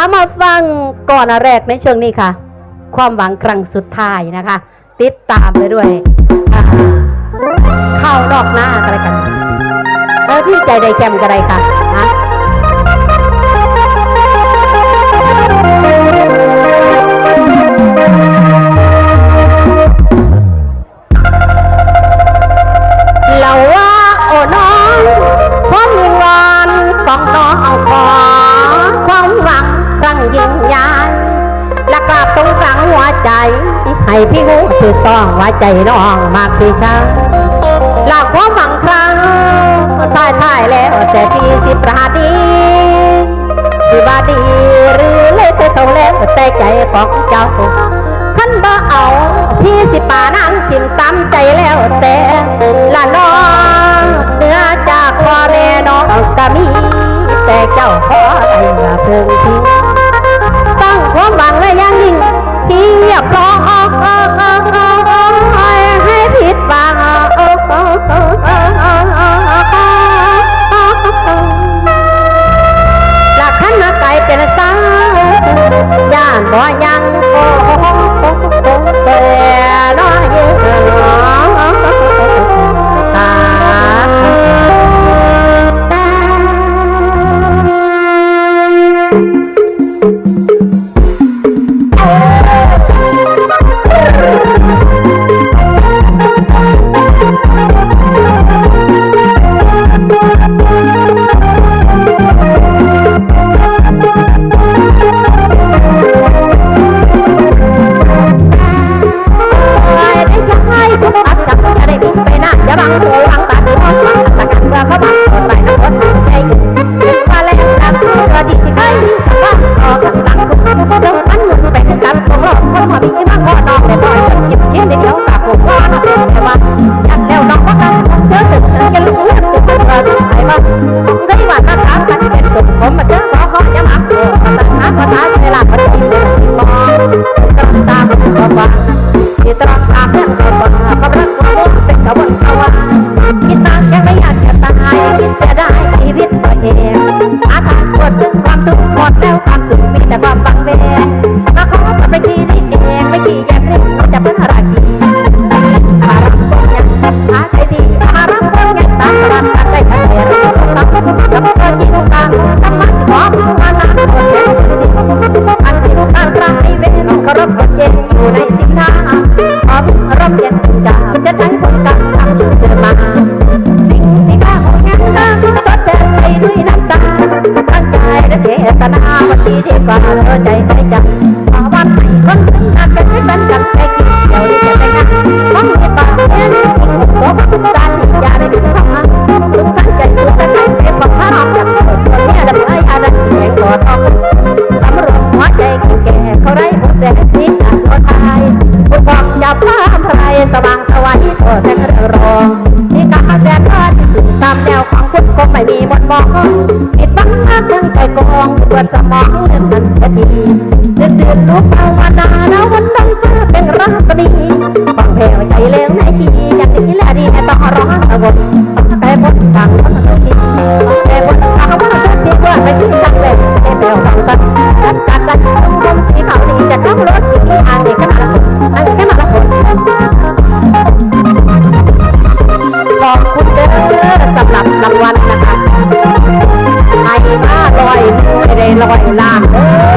อามาฟังก่อนแรกในช่วงนี้ค่ะ ความหวังครั้งสุดท้ายนะคะ ติดตามไปด้วยเข้าดอกหน้าอะไรกันแล้วพี่ใจได้แคมกันเลยค่ะนะ ยิงยานและกลับตรงกลางหัวใจ ให้พี่กูสุดต้องว่าใจน้องมากพี่ชางหลักความหวังครั้งท้ายท้ายแล้วแต่พี่สิประดีสิบาดีหรือเลยเธอเขาแล้วแต่ใจของเจ้าขันบ่เอา พี่สิป่านั่งทิมตามใจแล้วแต่ละน้องเนื้อจากพ่อแม่น้องก็มีแต่เจ้าพ่อไอ้ có anh nhá. Thank you. ตนาวันที่ที่กว่าเธอใจไม่จัำ กองปวดสมองเลื่อมันสะดีเดือนเดือนลูกเอาวานาแล้ววันดังฟ้าเป็นราตรีฟังเพลงใจเลี้ยงในชีอย่างนี้แหละดีแต่ต้องร้องระบบ แล้วก็ไอ้ลามเอ้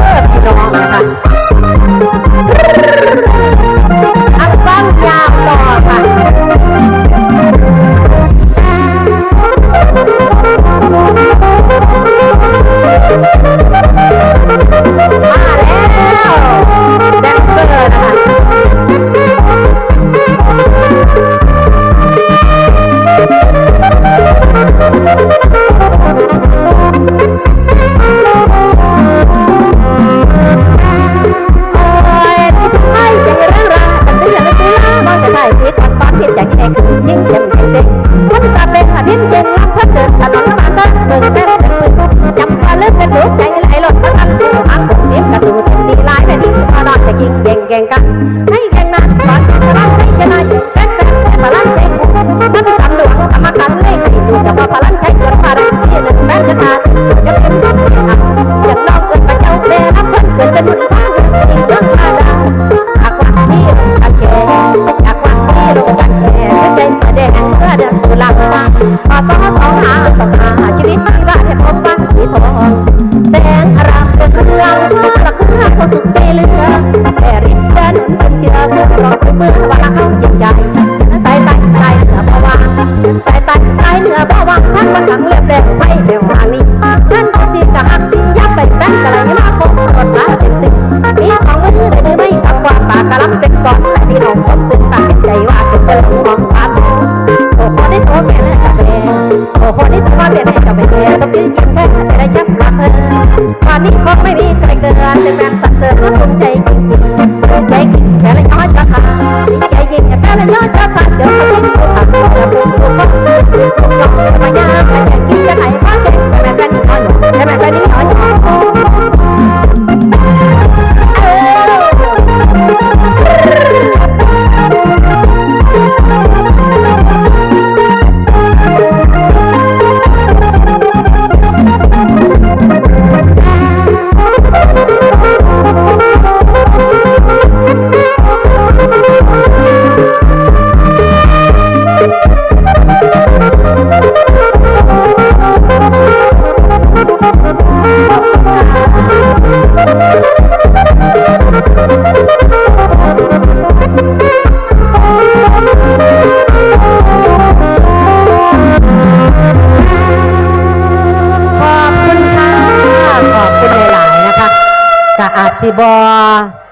บอ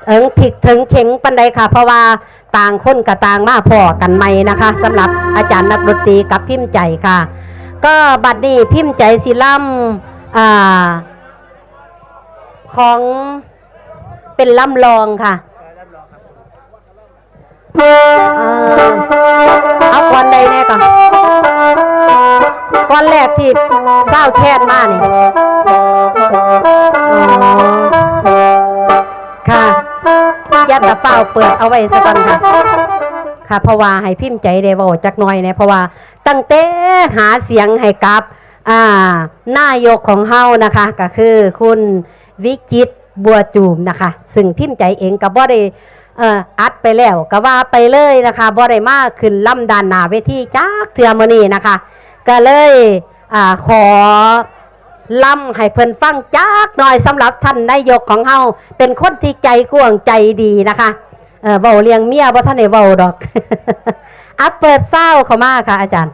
เอิงผิดถึงเข็งปันใดค่ะ เพราะว่าต่างคนกับต่างมาพอกันใหม่นะคะสำหรับอาจารย์นักดนตรีกับพิมพ์ใจค่ะ ก็บัดนี้พิมพ์ใจศิลัมอ่าของเป็นล่ำลองค่ะเอาก่อนใดแน่ก่อนก้อนแรกที่เศร้าแค้นมากนี่ ยัดตะเฝ้าเปิดเอาไว้สักก่อนค่ะ ค่ะเพราะว่าให้พิมพ์ใจได้เว้าจักหน่อยเนี่ยเพราะว่าตั้งแต่หาเสียงให้กับอ่านายกของเฮานะคะก็คือคุณวิจิตบัวจูมนะคะ ซึ่งพิมพ์ใจเองก็บ่ได้อัดไปแล้วก็ว่าไปเลยนะคะบ่ได้มาขึ้นล่ำดานนาเวทีจักเทือมนีนะคะ ก็เลยอขอ ล่ำให้เพิ่นฟังจักหน่อยสำหรับท่านนายกของเฮาเป็นคนที่ใจกว้างใจดีนะคะ เออเบาเลี้ยงเมียบ่ทันได้เบาดอก อัปเปิดเศร้าเข้ามาค่ะอาจารย์